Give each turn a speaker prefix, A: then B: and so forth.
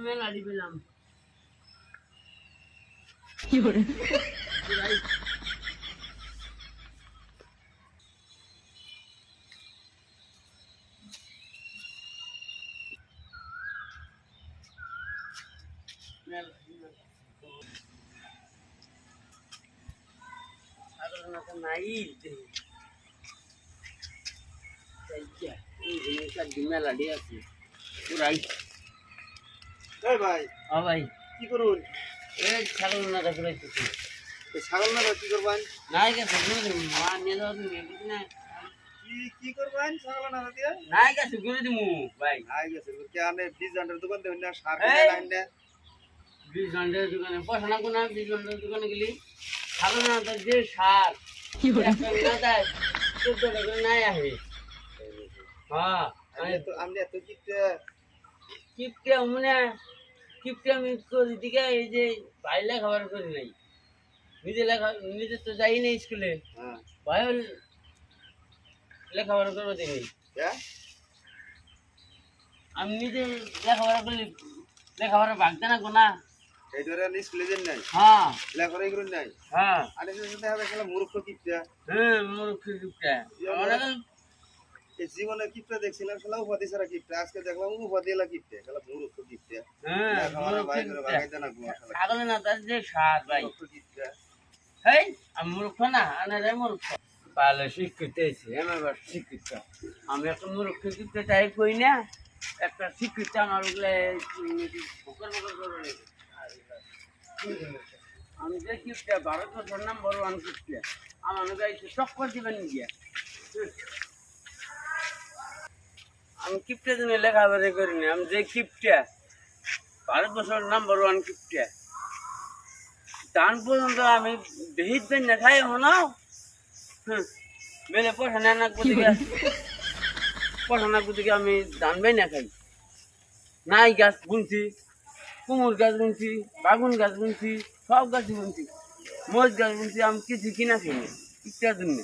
A: মেলা দি পেলাম মেলা সাধারণত নাই মেলা দিয়ে আছে পুরাই
B: এই ভাই
A: ও ভাই।
B: কি করুন?
A: এই ছাগল না রয়েছে
B: এই ছাগল না কি করবেন?
A: নাই গেছে মা নিয়ে যাও তুমি না?
B: কি কি করবেন? ছাগল না দিয়ে
A: নাই গেছে ঘুরে দিমু ভাই।
B: আই গেছে কে আনে? বীজ আন্ডার দোকান দেবেন না সার! লাইন না
A: বিশ ঘণ্টার দোকানে পয়সা না কোনো বিশ ঘণ্টার দোকানে গেলি। ছাগল না তো যে সার একটা না দেয় চোদ্দ টাকা নাই আহে হ্যাঁ
B: আমি এত আমি এত কিপটে।
A: কিপটে মানে কিপটে আমি করি দিকে এই যে ভাই লেখাবার করি নাই। নিজে লেখা নিজে তো যাই না স্কুলে।
B: হ্যাঁ।
A: ভাই লেখাপড়া করব দেখি
B: হ্যাঁ?
A: আমি নিজে লেখাপড়া করলে লেখাপড়া ভাগতে না গোনা।
B: এই ধরে স্কুলে যান নাই?
A: হ্যাঁ।
B: লেখাপড়া করুন নাই?
A: হ্যাঁ।
B: আরে হবে খেলা মূর্খ কিপটে।
A: হ্যাঁ মূর্খ কিপটে।
B: জীবনে কিপটে দেখছিলাম খেলা উপাধি ছাড়া কিপটে। আজকে দেখলাম উপাধি এলা কিপটে খেলা মূর্খ কিপটে।
A: হ্যাঁ
B: ভাই করে ভাগাইতে না গুয়া শালা
A: ছাগলে না তার যে সার ভাই। হেই আমি মূর্খ না আনে রে মূর্খ ভালো শিক্ষিত হয়েছে আমার এবার শিক্ষিত। আমি একটা মূর্খ কিপটে তাই কই না একটা শিক্ষিত আমার ওগুলো বকর বকর করে নেই। আমি যে কিপটে ভারত বছর নাম্বার ওয়ান কিপটে। আমার গাইছে টক্কর দিবেন গিয়া। আমি কিপটে তুমি লেখাপড়া করিনি আমি যে কিপটে। ভারত বছর নাম্বার ওয়ান কিপটে। দান পর্যন্ত আমি বেহিত বেন না। খাই হনাও বেলে পড়াশোনা না দিকে পড়াশোনা দিকে আমি ধান বেন না খাই। নাই গাছ বুনছি, কুমুর গাছ বুনছি, বাগুন গাছ বুনছি, সব গাছ বুনছি। মরিচ গাছ বুনছি, আমি কিছু কিনা খাইনি ইচ্ছার জন্য।